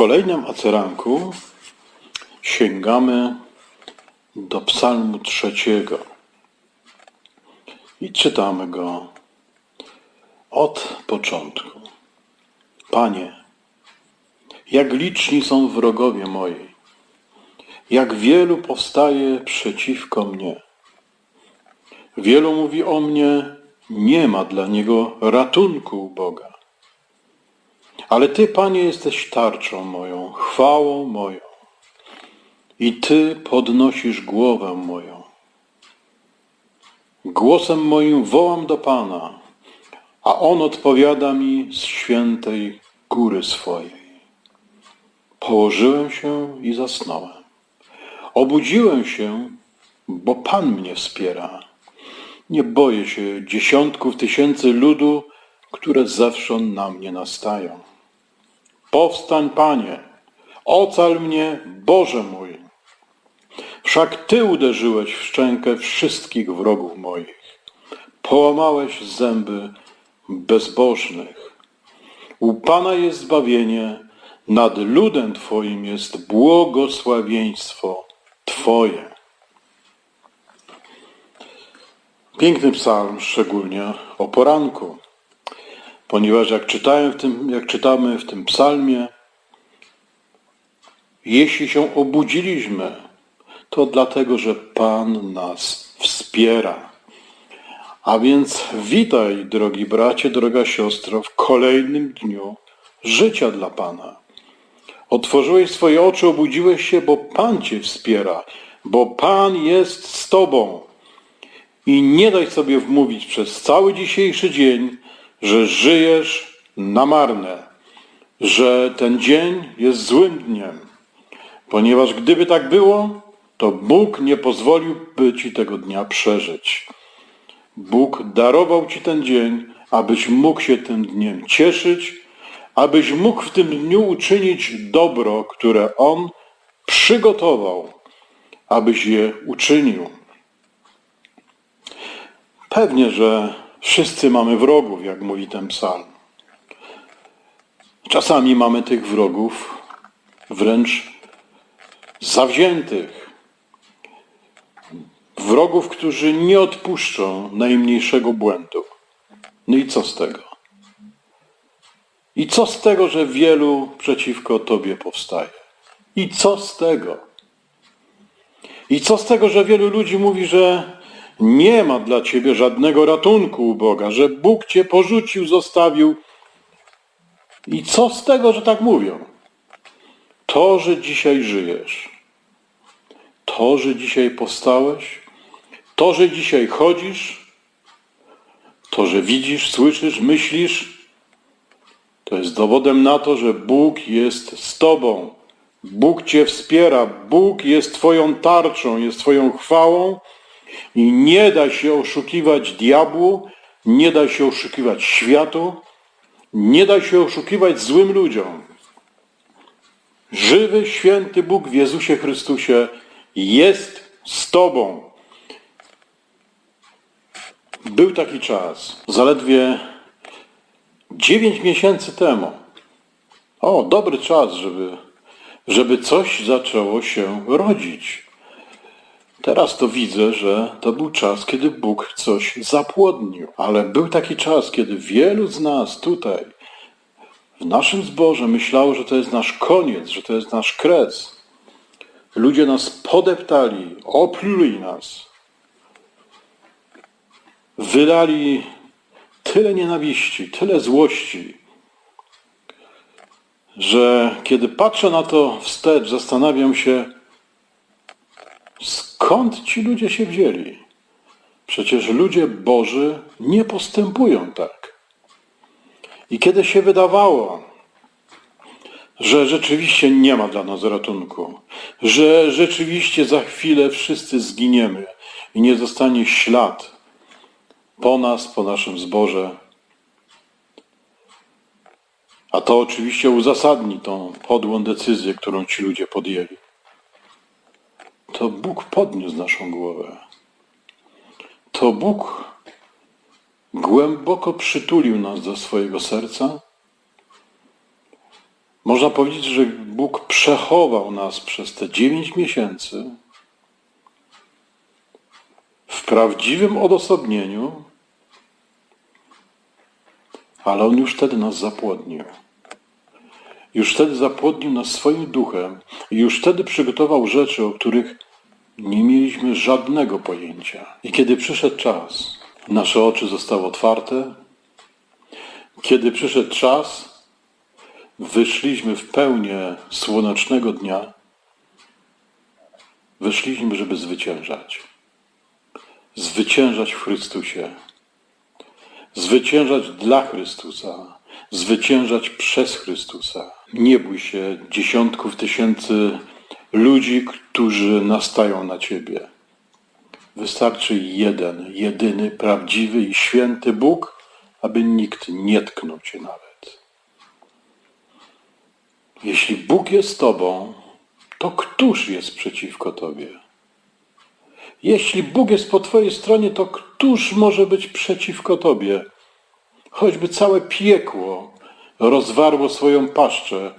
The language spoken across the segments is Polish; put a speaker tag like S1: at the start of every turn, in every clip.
S1: kolejnym aceranku sięgamy do psalmu trzeciego i czytamy go od początku. Panie, jak liczni są wrogowie moi, jak wielu powstaje przeciwko mnie. Wielu mówi o mnie, nie ma dla niego ratunku u Boga. Ale Ty, Panie, jesteś tarczą moją, chwałą moją. I Ty podnosisz głowę moją. Głosem moim wołam do Pana, a On odpowiada mi z świętej góry swojej. Położyłem się i zasnąłem. Obudziłem się, bo Pan mnie wspiera. Nie boję się dziesiątków tysięcy ludu, które zawsze na mnie nastają. Powstań, Panie, ocal mnie, Boże mój. Wszak Ty uderzyłeś w szczękę wszystkich wrogów moich. Połamałeś zęby bezbożnych. U Pana jest zbawienie, nad ludem Twoim jest błogosławieństwo Twoje. Piękny psalm, szczególnie o poranku, ponieważ jak, czytałem w tym, jak czytamy w tym psalmie, jeśli się obudziliśmy, to dlatego, że Pan nas wspiera. A więc witaj, drogi bracie, droga siostro, w kolejnym dniu życia dla Pana. Otworzyłeś swoje oczy, obudziłeś się, bo Pan Cię wspiera, bo Pan jest z Tobą. I nie daj sobie wmówić przez cały dzisiejszy dzień, że żyjesz na marne, że ten dzień jest złym dniem. Ponieważ gdyby tak było, to Bóg nie pozwoliłby Ci tego dnia przeżyć. Bóg darował Ci ten dzień, abyś mógł się tym dniem cieszyć, abyś mógł w tym dniu uczynić dobro, które On przygotował, abyś je uczynił. Pewnie, że wszyscy mamy wrogów, jak mówi ten psalm. Czasami mamy tych wrogów wręcz zawziętych. Wrogów, którzy nie odpuszczą najmniejszego błędu. No i co z tego? I co z tego, że wielu przeciwko Tobie powstaje? I co z tego? I co z tego, że wielu ludzi mówi, że nie ma dla Ciebie żadnego ratunku u Boga, że Bóg Cię porzucił, zostawił? I co z tego, że tak mówią? To, że dzisiaj żyjesz, to, że dzisiaj powstałeś, to, że dzisiaj chodzisz, to, że widzisz, słyszysz, myślisz, to jest dowodem na to, że Bóg jest z Tobą. Bóg Cię wspiera, Bóg jest Twoją tarczą, jest Twoją chwałą i nie da się oszukiwać diabłu, nie da się oszukiwać światu, nie da się oszukiwać złym ludziom. Żywy, święty Bóg w Jezusie Chrystusie jest z Tobą. Był taki czas, zaledwie dziewięć miesięcy temu. O, dobry czas, żeby, żeby coś zaczęło się rodzić. Teraz to widzę, że to był czas, kiedy Bóg coś zapłodnił. Ale był taki czas, kiedy wielu z nas tutaj, w naszym zborze, myślało, że to jest nasz koniec, że to jest nasz kres. Ludzie nas podeptali, opluli nas. Wylali tyle nienawiści, tyle złości, że kiedy patrzę na to wstecz, zastanawiam się, skąd ci ludzie się wzięli. Przecież ludzie Boży nie postępują tak. I kiedy się wydawało, że rzeczywiście nie ma dla nas ratunku, że rzeczywiście za chwilę wszyscy zginiemy i nie zostanie ślad po nas, po naszym zborze. A to oczywiście uzasadni tą podłą decyzję, którą ci ludzie podjęli. To Bóg podniósł naszą głowę. To Bóg głęboko przytulił nas do swojego serca Można powiedzieć, że Bóg przechował nas przez te dziewięć miesięcy w prawdziwym odosobnieniu, ale On już wtedy nas zapłodnił. Już wtedy zapłodnił nas swoim duchem i już wtedy przygotował rzeczy, o których nie mieliśmy żadnego pojęcia. I kiedy przyszedł czas, nasze oczy zostały otwarte. Kiedy przyszedł czas, wyszliśmy w pełnię słonecznego dnia. Wyszliśmy, żeby zwyciężać. Zwyciężać w Chrystusie. Zwyciężać dla Chrystusa. Zwyciężać przez Chrystusa. Nie bój się dziesiątków tysięcy ludzi, którzy nastają na ciebie. Wystarczy jeden, jedyny, prawdziwy i święty Bóg, aby nikt nie tknął cię nawet. Jeśli Bóg jest tobą, to któż jest przeciwko tobie? Jeśli Bóg jest po twojej stronie, to któż może być przeciwko tobie? Choćby całe piekło rozwarło swoją paszczę,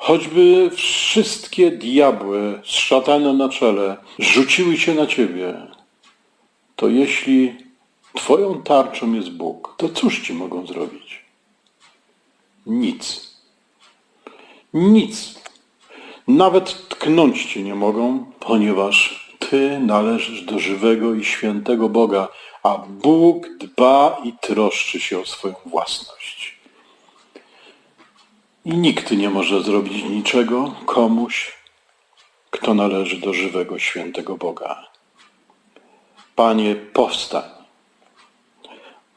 S1: choćby wszystkie diabły z szatanem na czele rzuciły się na ciebie, to jeśli twoją tarczą jest Bóg, to cóż ci mogą zrobić? Nic. Nic. Nawet tknąć cię nie mogą, ponieważ ty należysz do żywego i świętego Boga, a Bóg dba i troszczy się o swoją własność. I nikt nie może zrobić niczego komuś, kto należy do żywego, świętego Boga. Panie, powstań.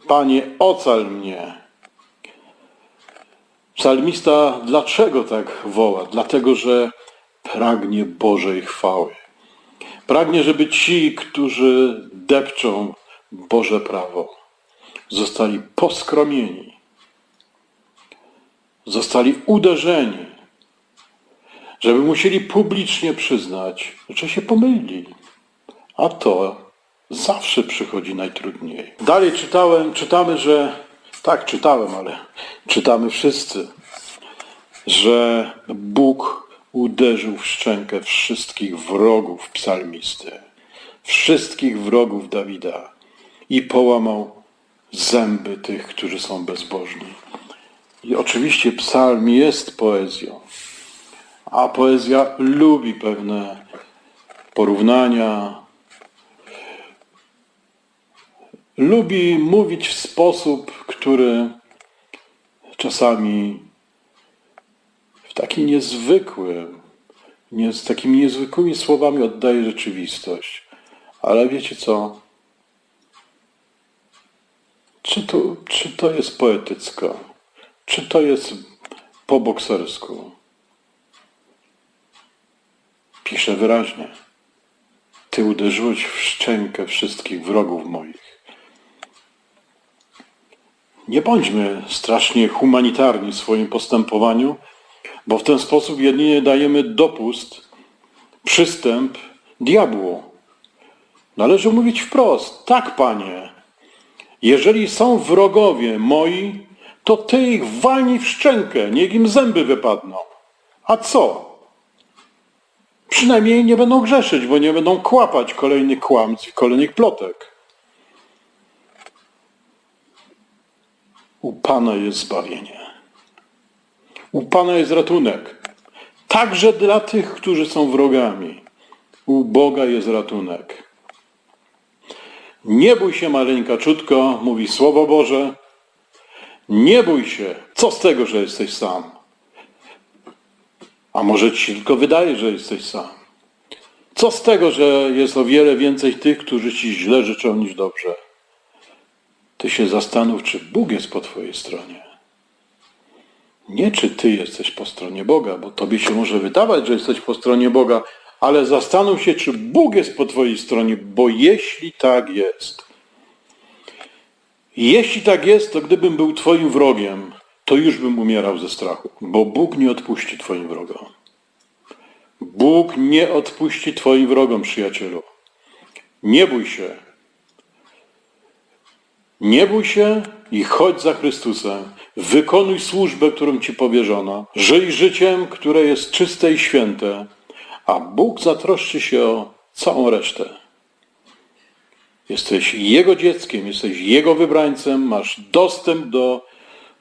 S1: Panie, ocal mnie. Psalmista dlaczego tak woła? Dlatego, że pragnie Bożej chwały. Pragnie, żeby ci, którzy depczą Boże prawo, zostali poskromieni, zostali uderzeni, żeby musieli publicznie przyznać, że się pomylili. A to zawsze przychodzi najtrudniej. Dalej czytałem, czytamy, że tak czytałem, ale czytamy wszyscy, że Bóg uderzył w szczękę wszystkich wrogów psalmisty, wszystkich wrogów Dawida i połamał zęby tych, którzy są bezbożni. I oczywiście psalm jest poezją, a poezja lubi pewne porównania, lubi mówić w sposób, który czasami w taki niezwykły, nie, z takimi niezwykłymi słowami oddaje rzeczywistość. Ale wiecie co? Czy to, czy to jest poetycko? Czy to jest po boksersku? Pisze wyraźnie. Ty uderzyłeś w szczękę wszystkich wrogów moich. Nie bądźmy strasznie humanitarni w swoim postępowaniu, bo w ten sposób jedynie dajemy dopust, przystęp diabłu. Należy mówić wprost, tak panie, jeżeli są wrogowie moi, to ty ich walnij w szczękę, niech im zęby wypadną. A co? Przynajmniej nie będą grzeszyć, bo nie będą kłapać kolejnych kłamstw i kolejnych plotek. U Pana jest zbawienie. U Pana jest ratunek. Także dla tych, którzy są wrogami. U Boga jest ratunek. Nie bój się, maleńka czutko, mówi Słowo Boże. Nie bój się. Co z tego, że jesteś sam? A może ci tylko wydaje, że jesteś sam? Co z tego, że jest o wiele więcej tych, którzy ci źle życzą niż dobrze? Ty się zastanów, czy Bóg jest po twojej stronie. Nie czy ty jesteś po stronie Boga, bo tobie się może wydawać, że jesteś po stronie Boga, ale zastanów się, czy Bóg jest po twojej stronie, bo jeśli tak jest, jeśli tak jest, to gdybym był twoim wrogiem, to już bym umierał ze strachu, bo Bóg nie odpuści twoim wrogom. Bóg nie odpuści twoim wrogom, przyjacielu. Nie bój się. Nie bój się i chodź za Chrystusem. Wykonuj służbę, którą ci powierzono. Żyj życiem, które jest czyste i święte, a Bóg zatroszczy się o całą resztę. Jesteś Jego dzieckiem, jesteś Jego wybrańcem, masz dostęp do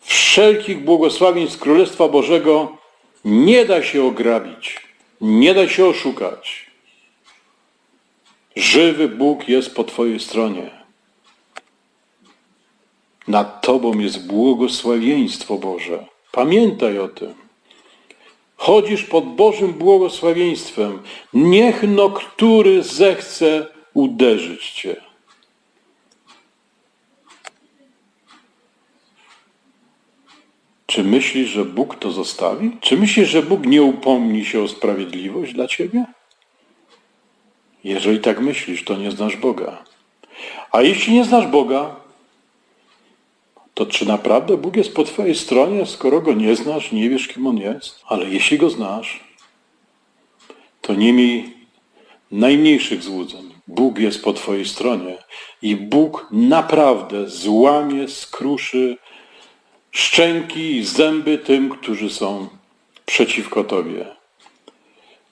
S1: wszelkich błogosławieństw Królestwa Bożego. Nie da się ograbić, nie da się oszukać. Żywy Bóg jest po Twojej stronie. Nad Tobą jest błogosławieństwo Boże. Pamiętaj o tym. Chodzisz pod Bożym błogosławieństwem. Niech no który zechce uderzyć Cię. Czy myślisz, że Bóg to zostawi? Czy myślisz, że Bóg nie upomni się o sprawiedliwość dla Ciebie? Jeżeli tak myślisz, to nie znasz Boga. A jeśli nie znasz Boga, to czy naprawdę Bóg jest po Twojej stronie, skoro Go nie znasz, nie wiesz, kim On jest? Ale jeśli Go znasz, to nie miej najmniejszych złudzeń. Bóg jest po Twojej stronie i Bóg naprawdę złamie, skruszy szczęki i zęby tym, którzy są przeciwko Tobie.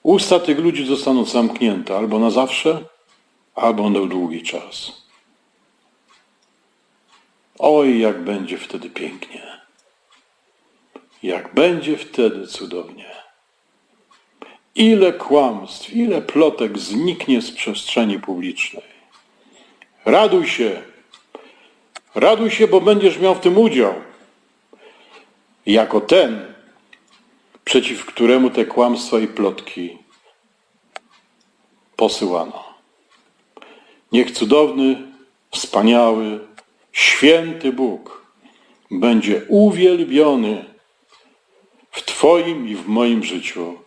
S1: Usta tych ludzi zostaną zamknięte albo na zawsze, albo na długi czas. Oj, jak będzie wtedy pięknie. Jak będzie wtedy cudownie. Ile kłamstw, ile plotek zniknie z przestrzeni publicznej. Raduj się. Raduj się, bo będziesz miał w tym udział. Jako ten, przeciw któremu te kłamstwa i plotki posyłano. Niech cudowny, wspaniały, święty Bóg będzie uwielbiony w Twoim i w moim życiu.